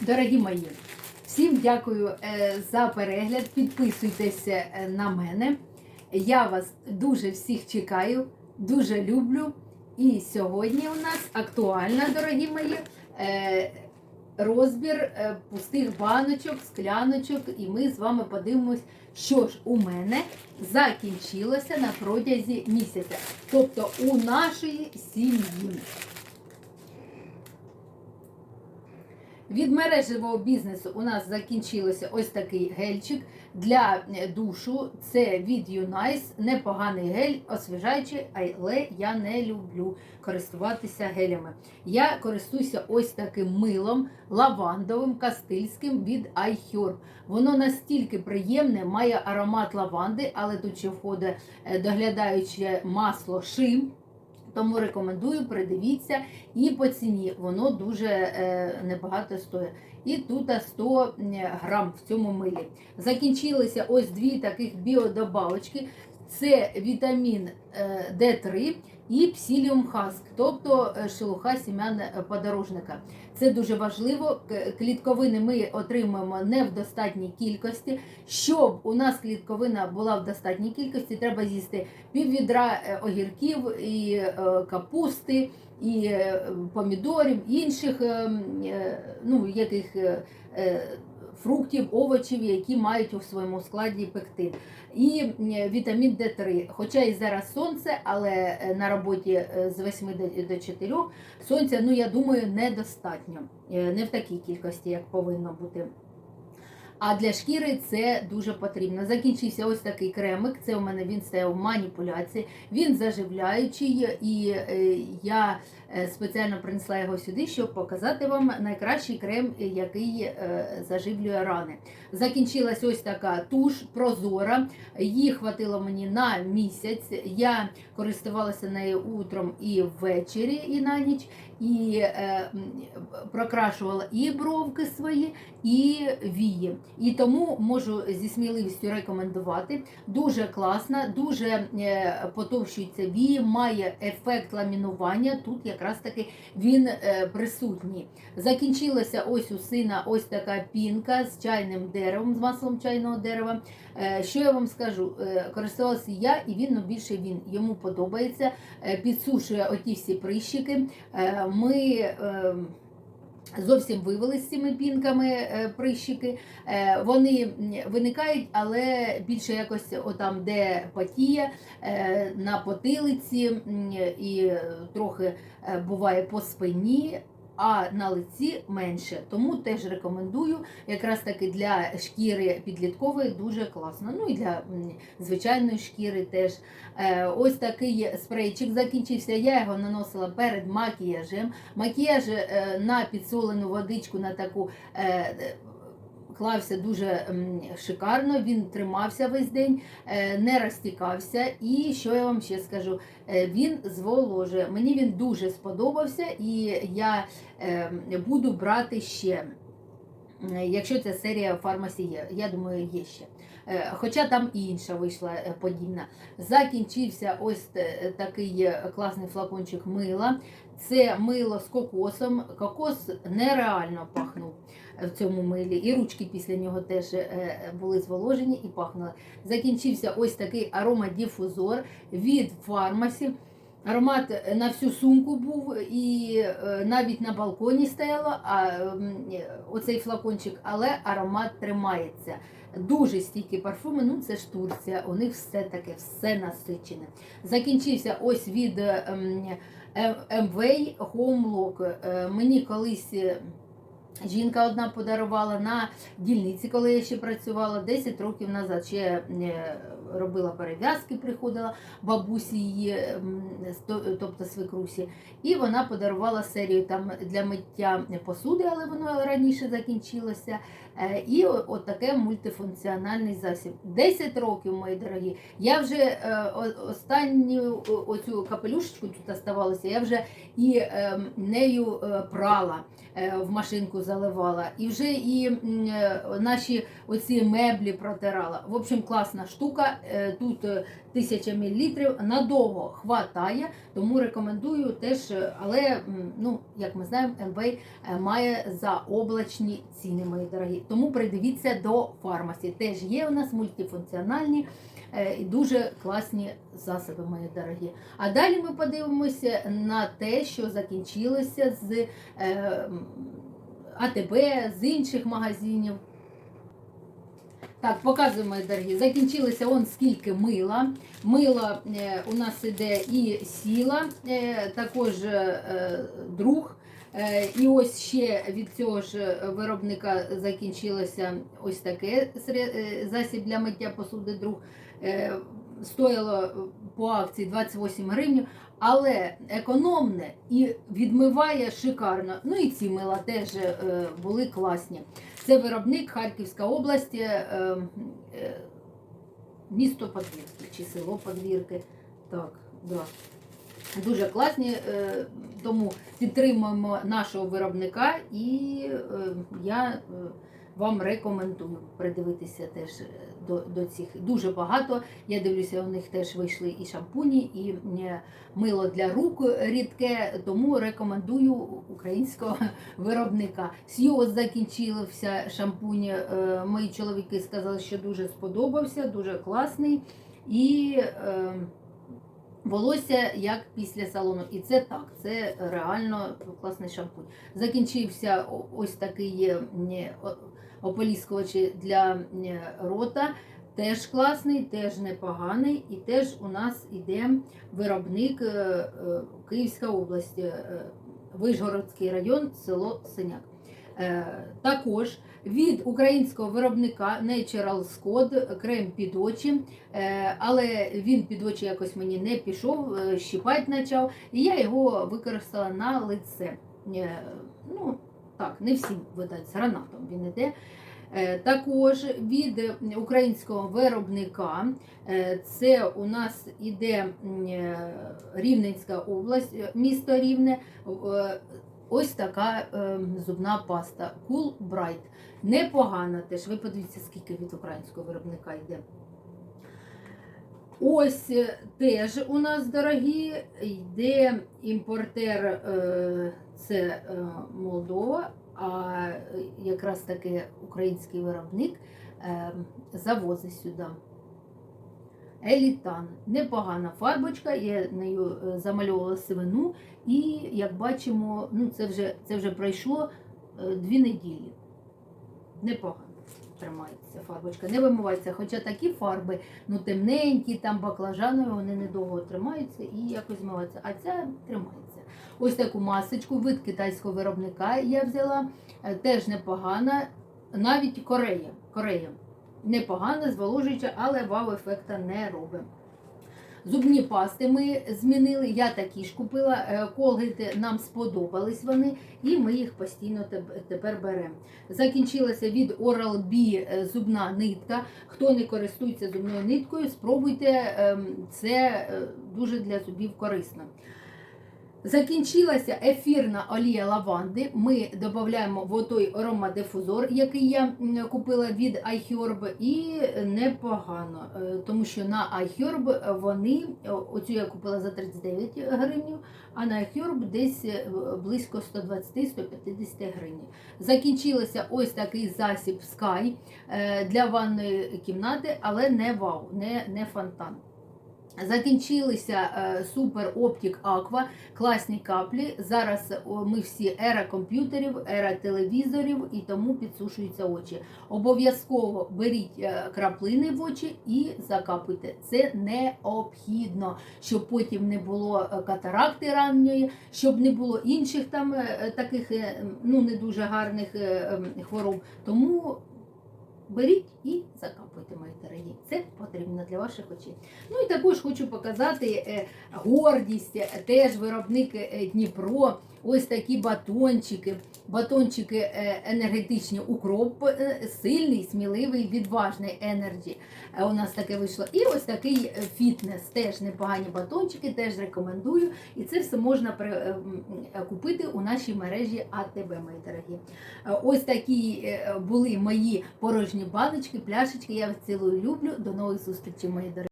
Дорогі мої, всім дякую е, за перегляд. Підписуйтеся е, на мене. Я вас дуже всіх чекаю, дуже люблю. І сьогодні у нас актуальна, дорогі мої, е, розбір пустих баночок, скляночок, і ми з вами подивимось, що ж у мене закінчилося на протязі місяця. Тобто у нашої сім'ї. Від мережевого бізнесу у нас закінчилося ось такий гельчик для е, душу. Це від Unice, непоганий гель, освіжаючий, але я не люблю користуватися гелями. Я користуюся ось таким милом лавандовим кастильським від iHerb. Воно настільки приємне, має аромат лаванди, але тут ще входить е, доглядаюче масло шим. Тому рекомендую, придивіться. І по ціні воно дуже е, небагато стоїть. І тут 100 грам в цьому милі. Закінчилися ось дві таких біодобавочки. Це вітамін е, D3 і псіліум хаск, тобто е, шелуха сім'ян е, подорожника. Це дуже важливо. Клітковини ми отримуємо не в достатній кількості. Щоб у нас клітковина була в достатній кількості, треба з'їсти пів відра е, огірків і капусти, і помідорів, інших е, м, е, ну, яких фруктів, овочів, які мають у своєму складі пектин. І вітамін Д3. Хоча і зараз сонце, але е, на роботі е, з 8 до- до 4 сонця, ну я думаю, недостатньо. Е, Не в такій кількості, як повинно бути. А для шкіри це дуже потрібно. Закінчився ось такий кремик. Це у мене він стояв маніпуляції. Він заживляючий, і е, я е, спеціально принесла його сюди, щоб показати вам найкращий крем, е, який заживлює рани. Закінчилась ось така туш прозора. Її хватило мені на місяць. Я користувалася нею утром і ввечері, і на ніч, і прокрашувала і бровки свої, і вії. І тому можу зі сміливістю рекомендувати. Дуже класна, дуже е, потовщується вії, має ефект ламінування. Тут якраз таки він е, присутній. Закінчилася ось у сина ось така пінка з чайним деревом, з маслом чайного дерева. Е, Що я вам скажу? Користувалася я, і він ну, більше він йому подобається. Підсушує оті всі прищики. Ми е, зовсім вивели з цими пінками е, прищики. Е, Вони виникають, але більше якось отам, де патія, е, на потилиці і трохи буває по спині. А на лиці менше, тому теж рекомендую. Якраз таки для шкіри підліткової дуже класно. Ну і для звичайної шкіри теж. Е, Ось такий спрейчик закінчився. Я його наносила перед макіяжем. Макіяж е, на підсолену водичку на таку. Клався дуже шикарно, він тримався весь день, е, не розтікався. І що я вам ще скажу? Е, Він зволожує. Мені він дуже сподобався, і я е, буду брати ще. Е, Якщо ця серія фармасі є, я думаю, є ще. Е, Хоча там і інша вийшла е, подібна. Закінчився ось такий класний флакончик мила. Це мило з кокосом. Кокос нереально пахнув в цьому милі. І ручки після нього теж були зволожені і пахнули. Закінчився ось такий аромадіфузор від фармасі. Аромат на всю сумку був і е, навіть на балконі стояло а, оцей флакончик, але аромат тримається. Дуже стійкі парфуми, ну це ж Турція, у них все таке, все насичене. Закінчився ось від ем, ем, MV Home Lock. Е, Мені колись е, жінка одна подарувала на дільниці, коли я ще працювала 10 років назад. Ще е, робила перев'язки, приходила бабусі її, тобто свекрусі, і вона подарувала серію там для миття посуди, але воно раніше закінчилося. Е, І от мультифункціональний засіб. 10 років, мої дорогі. Я вже е, останню оцю капелюшечку тут оставалася, я вже і е, нею прала, в машинку заливала, і вже і е, наші оці меблі протирала. В общем, класна штука. е, тут е, 1000 мл надовго хватає, тому рекомендую теж, е, але ну, як ми знаємо, МВ має заоблачні ціни, мої дорогі. Тому придивіться до фармасі. Теж є у нас мультифункціональні е, і дуже класні засоби, мої дорогі. А далі ми подивимося на те, що закінчилося з е, АТБ, з інших магазинів. Так, показуємо, дорогі. Закінчилося он скільки мила. Мило е, у нас іде і сіла, е, також е, друг. І ось ще від цього ж виробника закінчилося ось таке засіб для миття посуди друг. Стоїло по акції 28 гривень, але економне і відмиває шикарно. Ну і ці мила теж е, були класні. Це виробник Харківська область, е, е, місто Подвірки чи село Подвірки. Так, да. Дуже класні, тому підтримуємо нашого виробника і я вам рекомендую придивитися теж до, до цих. Дуже багато. Я дивлюся, у них теж вийшли і шампуні, і е, мило для рук рідке, тому рекомендую українського виробника. Сьюз закінчився шампунь. е, Мої чоловіки сказали, що дуже сподобався, дуже класний. І е, волосся як після салону. І це так, це реально класний шампунь. Закінчився ось такий е, м, о- ополіскувач для рота. Теж класний, теж непоганий, і теж у нас іде виробник е, е, Київська область, е, Вишгородський район, село Синяк. Також від українського виробника Natural Scod крем під очі, але він під очі якось мені не пішов, е, почав, і я його використала на лице. Так, не всім видать, з гранатом він іде. Е, Також від українського виробника е, це у нас іде е, Рівненська область, місто Рівне. Ось така зубна паста Cool Bright. Непогана теж. Ви подивіться, скільки від українського виробника йде. Ось теж у нас дорогі, йде імпортер, це е, Молдова, а е, якраз таки український виробник е, завозить сюди. Елітан. Непогана фарбочка, я нею замальовувала сивину, і як бачимо, ну це вже, це вже пройшло дві неділі. Непогано тримається фарбочка, не вимивається. Хоча такі фарби, ну темненькі, там баклажанові, вони недовго тримаються і якось змиваються. А ця тримається. Ось таку масочку від китайського виробника я взяла. Е, Теж непогана. Навіть Корея. Корея. Непогана, зволожуюча, але вау-ефекта не робить. Зубні пасти ми змінили, я такі ж купила. Е, Колгейти нам сподобались вони, і ми їх постійно тепер беремо. Закінчилася від Oral-B е, зубна нитка. Хто не користується зубною ниткою, спробуйте, ем, це дуже для зубів корисно. Закінчилася ефірна олія лаванди. Ми додаємо в той аромадифузор, який я купила від iHerb, і непогано, е, тому що на iHerb вони, оцю я купила за 39 гривень, а на iHerb десь е, близько 120-150 гривень. Закінчилося ось такий засіб Sky е, для ванної кімнати, але не вау, не, не фонтан. Закінчилися е, Super Optic Aqua, класні каплі. Зараз ми всі ера комп'ютерів, ера телевізорів і тому підсушуються очі. Обов'язково беріть е, краплини в очі і закапуйте. Це необхідно, щоб потім не було е, катаракти ранньої, щоб не було інших там таких ну не дуже гарних ем, хвороб. Тому беріть і закапуйте, мої дорогі. Це потрібно для ваших очей. Ну і також хочу показати е, гордість, е, теж виробник е, Дніпро. Ось такі батончики. Батончики е, енергетичні укроп, е, сильний, сміливий, відважний енерджі. Е, У нас таке вийшло. І ось такий фітнес. Теж непогані батончики, теж рекомендую. І це все можна купити у нашій мережі АТБ, мої дорогі. Ось такі були мої порожні баночки, пляшечки. Я вас цілую люблю. До нових зустрічей, мої дорогі.